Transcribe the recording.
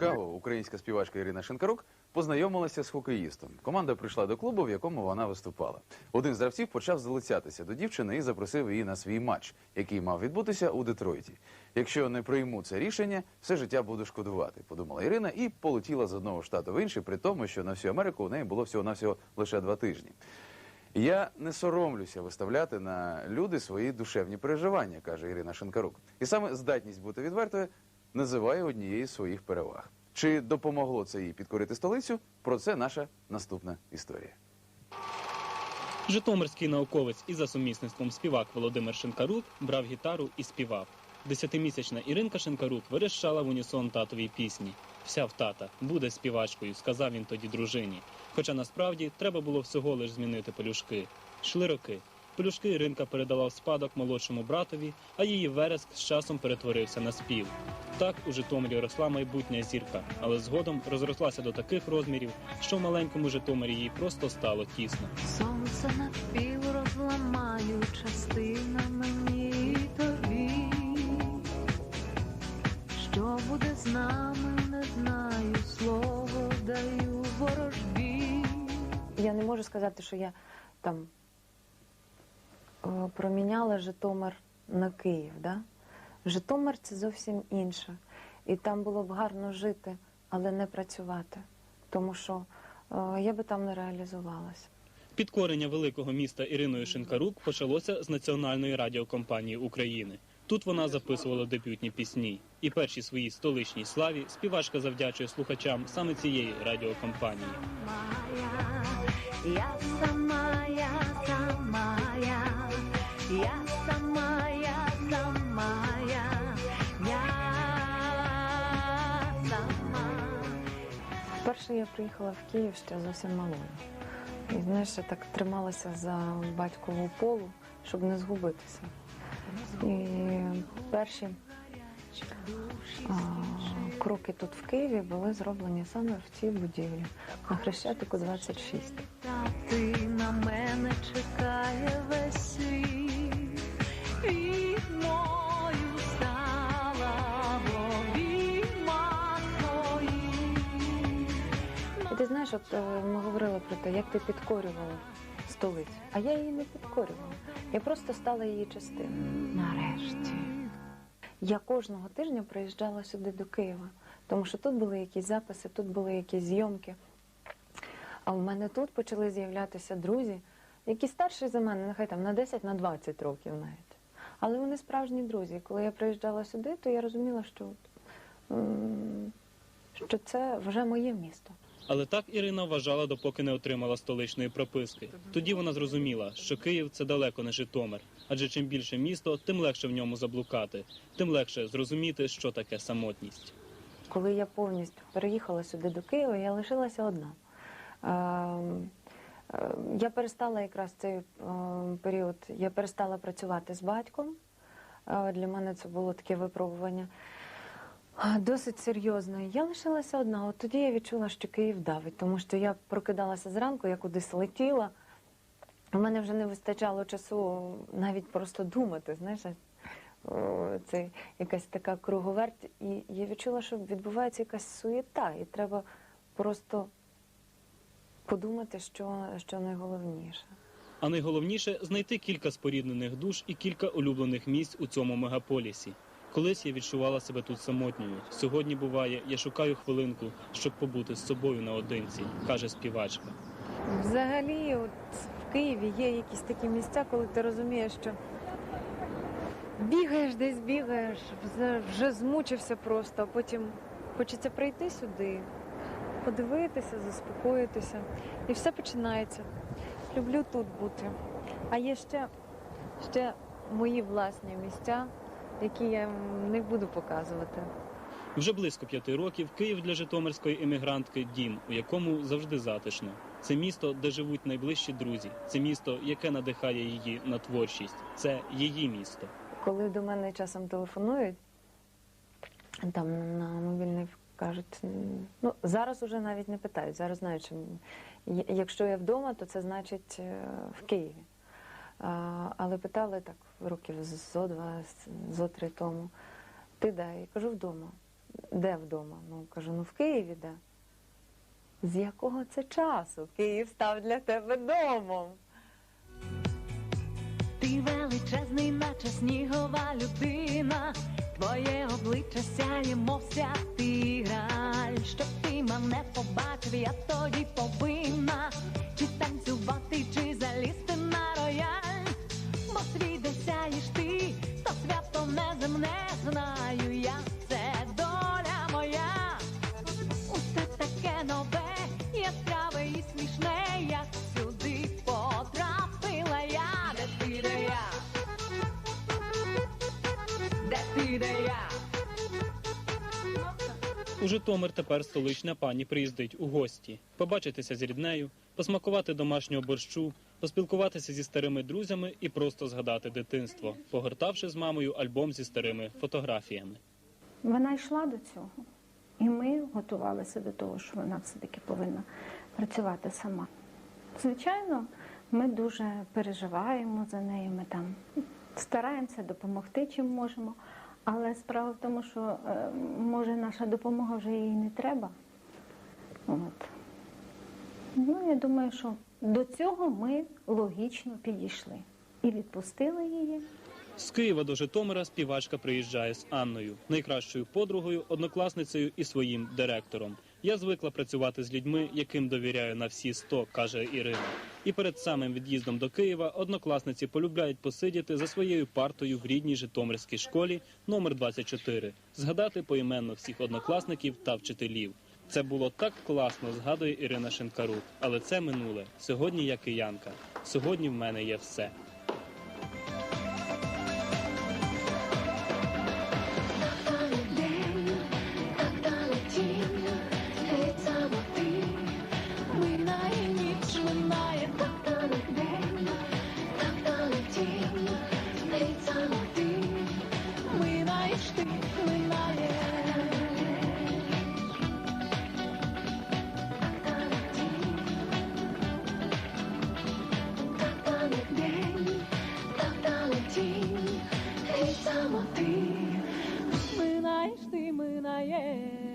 Цікаво, українська співачка Ірина Шинкарук познайомилася з хокеїстом. Команда прийшла до клубу, в якому вона виступала. Один з гравців почав залицятися до дівчини і запросив її на свій матч, який мав відбутися у Детройті. Якщо не прийму це рішення, все життя буду шкодувати, подумала Ірина і полетіла з одного штату в інший, при тому, що на всю Америку у неї було всього навсього лише два тижні. Я не соромлюся виставляти на люди свої душевні переживання, каже Ірина Шинкарук. І саме здатність бути відвертою називає однією з своїх переваг. Чи допомогло це їй підкорити столицю? Про це наша наступна історія. Житомирський науковець і за сумісництвом співак Володимир Шинкарук брав гітару і співав. Десятимісячна Іринка Шинкарук верещала в унісон татовій пісні. Вся в тата буде співачкою, сказав він тоді дружині. Хоча насправді треба було всього лиш змінити пелюшки. Йшли роки. Пелюшки Іринка передала в спадок молодшому братові, а її вереск з часом перетворився на спів. Так у Житомирі росла майбутня зірка, але згодом розрослася до таких розмірів, що в маленькому Житомирі їй просто стало тісно. Сонце навпіл розламаю частина мені і тобі. Що буде з нами, не знаю, слово даю ворожбі. Я не можу сказати, що я там е, проміняла Житомир на Київ. Да? Житомир це зовсім інше. І там було б гарно жити, але не працювати. Тому що е, я би там не реалізувалася. Підкорення великого міста Іриною Шинкарук почалося з Національної радіокомпанії України. Тут вона записувала дебютні пісні. І першій своїй столичній славі співачка завдячує слухачам саме цієї радіокомпанії. Я приїхала в Київ ще зовсім малою. І знаєш, я так трималася за батькову полу, щоб не згубитися. І перші а, кроки тут в Києві були зроблені саме в цій будівлі на Хрещатику 26. Знаєш, от е, ми говорили про те, як ти підкорювала столицю. А я її не підкорювала. Я просто стала її частиною. Нарешті. Я кожного тижня приїжджала сюди до Києва, тому що тут були якісь записи, тут були якісь зйомки. А в мене тут почали з'являтися друзі, які старші за мене, нехай там на 10, на 20 років навіть. Але вони справжні друзі. Коли я приїжджала сюди, то я розуміла, що, що це вже моє місто. Але так Ірина вважала, допоки не отримала столичної прописки. Тоді вона зрозуміла, що Київ це далеко не Житомир. Адже чим більше місто, тим легше в ньому заблукати, тим легше зрозуміти, що таке самотність. Коли я повністю переїхала сюди до Києва, я лишилася одна. Ем, е, Я перестала якраз цей е, період, я перестала працювати з батьком. Е, Для мене це було таке випробування досить серйозне. Я лишилася одна. От тоді я відчула, що Київ давить, тому що я прокидалася зранку, я кудись летіла. У мене вже не вистачало часу навіть просто думати, знаєш, це якась така круговерть, і я відчула, що відбувається якась суєта, і треба просто подумати, що, що найголовніше. А найголовніше знайти кілька споріднених душ і кілька улюблених місць у цьому мегаполісі. Колись я відчувала себе тут самотньою. Сьогодні буває, я шукаю хвилинку, щоб побути з собою наодинці, каже співачка. Взагалі, от в Києві є якісь такі місця, коли ти розумієш, що бігаєш десь бігаєш, вже, змучився просто, а потім хочеться прийти сюди, подивитися, заспокоїтися. І все починається. Люблю тут бути. А є ще, ще мої власні місця, які я не буду показувати. Вже близько п'яти років Київ для житомирської емігрантки дім, у якому завжди затишно. Це місто, де живуть найближчі друзі. Це місто, яке надихає її на творчість. Це її місто. Коли до мене часом телефонують, там на мобільний кажуть, ну зараз уже навіть не питають, зараз знають, що якщо я вдома, то це значить е, в Києві. Але питали так років зо два, зо три тому. Ти де? Я кажу вдома. де вдома? Ну кажу, ну в Києві, де. З якого це часу? Київ став для тебе домом. Ти величезний, наче снігова людина. Твоє обличчя сяє, мов святий граль. Щоб ти мене побачив, я тоді повинна У Житомир тепер столична пані приїздить у гості, побачитися з ріднею, посмакувати домашнього борщу, поспілкуватися зі старими друзями і просто згадати дитинство, погортавши з мамою альбом зі старими фотографіями. Вона йшла до цього, і ми готувалися до того, що вона все-таки повинна працювати сама. Звичайно, ми дуже переживаємо за нею, ми там стараємося допомогти, чим можемо. Але справа в тому, що е, може наша допомога вже їй не треба. От. Ну, я думаю, що до цього ми логічно підійшли і відпустили її. З Києва до Житомира співачка приїжджає з Анною, найкращою подругою, однокласницею і своїм директором. Я звикла працювати з людьми, яким довіряю на всі сто, каже Ірина. І перед самим від'їздом до Києва однокласниці полюбляють посидіти за своєю партою в рідній Житомирській школі номер 24, згадати поіменно всіх однокласників та вчителів. Це було так класно, згадує Ірина Шинкарук. Але це минуле. Сьогодні я киянка. Сьогодні в мене є все. Сама ти минаєш ти минаєш.